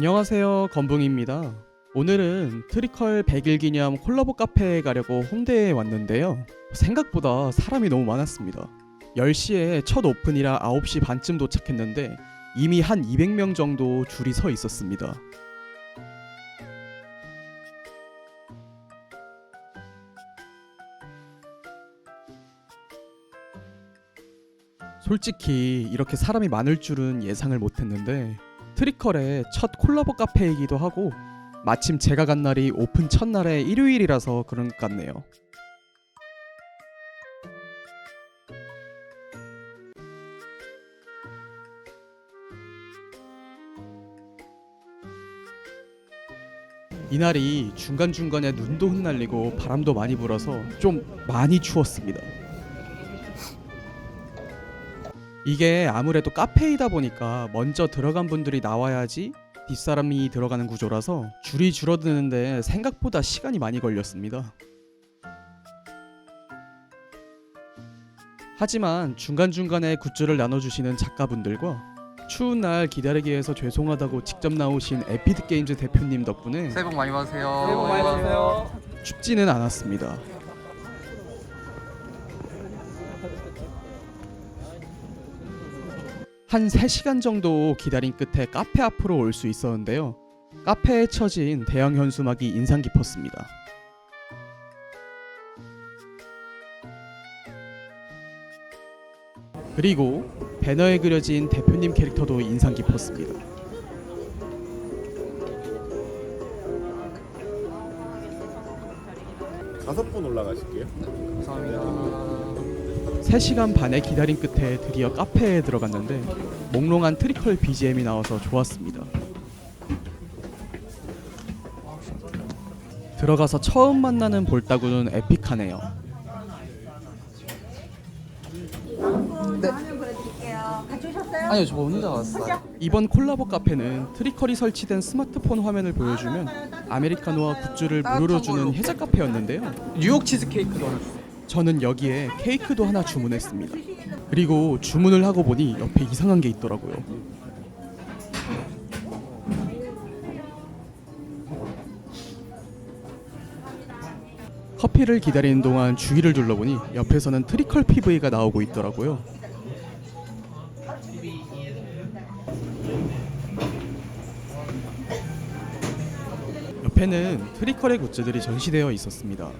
안녕하세요 건붕입니다. 오늘은 트리컬 100일 기념 콜라보 카페에 가려고 홍대에 왔는데요. 생각보다 사람이 너무 많았습니다. 10시에 첫 오픈이라 9시 반쯤 도착했는데 이미 한 200명 정도 줄이 서 있었습니다. 솔직히 이렇게 사람이 많을 줄은 예상을 못했는데 트리컬의 첫 콜라보 카페이기도 하고 마침 제가 간 날이 오픈 첫날의 일요일이라서 그런 것 같네요. 이날이 중간중간에 눈도 흩날리고 바람도 많이 불어서 좀 많이 추웠습니다. 이게 아무래도 카페이다 보니까 먼저 들어간 분들이 나와야지 뒷사람이 들어가는 구조라서 줄이 줄어드는데 생각보다 시간이 많이 걸렸습니다. 하지만 중간중간에 굿즈를 나눠주시는 작가분들과 추운 날 기다리게 해서 죄송하다고 직접 나오신 에피드 게임즈 대표님 덕분에 새해 복 많이 받으세요. 새해 복 많이 받으세요. 춥지는 않았습니다. 한 3시간 정도 기다린 끝에 카페 앞으로 올 수 있었는데요. 카페에 쳐진 대형 현수막이 인상 깊었습니다. 그리고 배너에 그려진 대표님 캐릭터도 인상 깊었습니다. 다섯 분 올라가실게요. 감사합니다. 3시간 반의 기다림 끝에 드디어 카페에 들어갔는데 몽롱한 트리컬 BGM이 나와서 좋았습니다. 들어가서 처음 만나는 볼따구는 에픽하네요. 화면 보여드릴게요. 같이 오셨어요? 아니요, 저 혼자 왔어요. 이번 콜라보 카페는 트리컬이 설치된 스마트폰 화면을 보여주면 아메리카노와 굿즈를 무료로 주는 혜자 카페였는데요. 뉴욕 치즈케이크도 하나 주세요. 저는 여기에 케이크도 하나 주문했습니다. 그리고 주문을 하고 보니 옆에 이상한 게 있더라고요. 커피를 기다리는 동안 주위를 둘러보니 옆에서는 트리컬 PV가 나오고 있더라고요. 옆에는 트리컬의 굿즈들이 전시되어 있었습니다.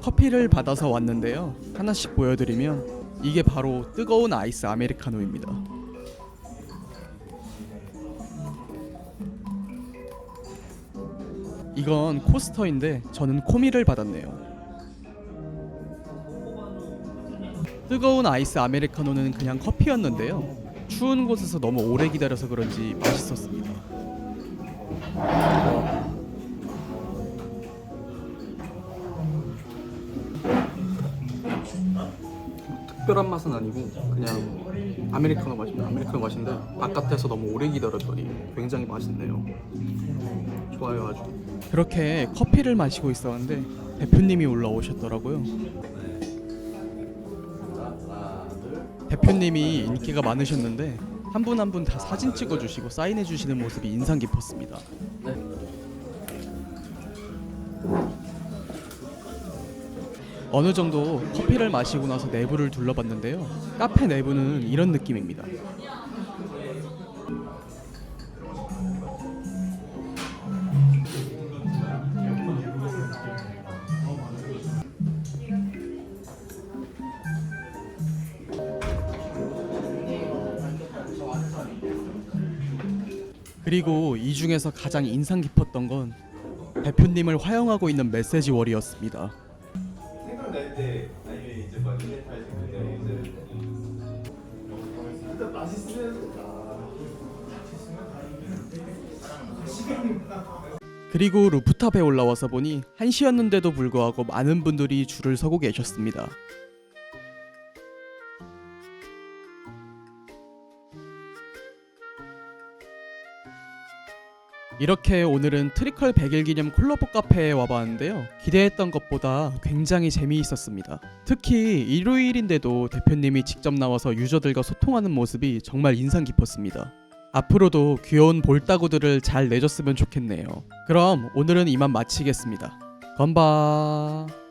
커피를 받아서 왔는데요. 하나씩 보여드리면 이게 바로 뜨거운 아이스 아메리카노입니다. 이건 코스터인데 저는 코미를 받았네요. 뜨거운 아이스 아메리카노는 그냥 커피였는데요. 추운 곳에서 너무 오래 기다려서 그런지 맛있었습니다. 특별한 맛은 아니고 그냥 아메리카노 맛입니다. 아메리카노 맛인데 바깥에서 너무 오래 기다렸더니 굉장히 맛있네요. 좋아요 아주. 그렇게 커피를 마시고 있었는데 대표님이 올라오셨더라고요. 대표님이 인기가 많으셨는데 한 분 한 분 다 사진 찍어주시고 사인해주시는 모습이 인상 깊었습니다. 어느 정도 커피를 마시고 나서 내부를 둘러봤는데요. 카페 내부는 이런 느낌입니다. 그리고 이 중에서 가장 인상 깊었던 건 대표님을 화영하고 있는 메시지 월이었습니다. 생각날 때 아니면 이제 막 이벤트 때 이제 일단 맛있으면 그리고 루프탑에 올라와서 보니 1시였는데도 불구하고 많은 분들이 줄을 서고 계셨습니다. 이렇게 오늘은 트리컬 100일 기념 콜라보 카페에 와봤는데요. 기대했던 것보다 굉장히 재미있었습니다. 특히 일요일인데도 대표님이 직접 나와서 유저들과 소통하는 모습이 정말 인상 깊었습니다. 앞으로도 귀여운 볼따구들을 잘 내줬으면 좋겠네요. 그럼 오늘은 이만 마치겠습니다. 건바.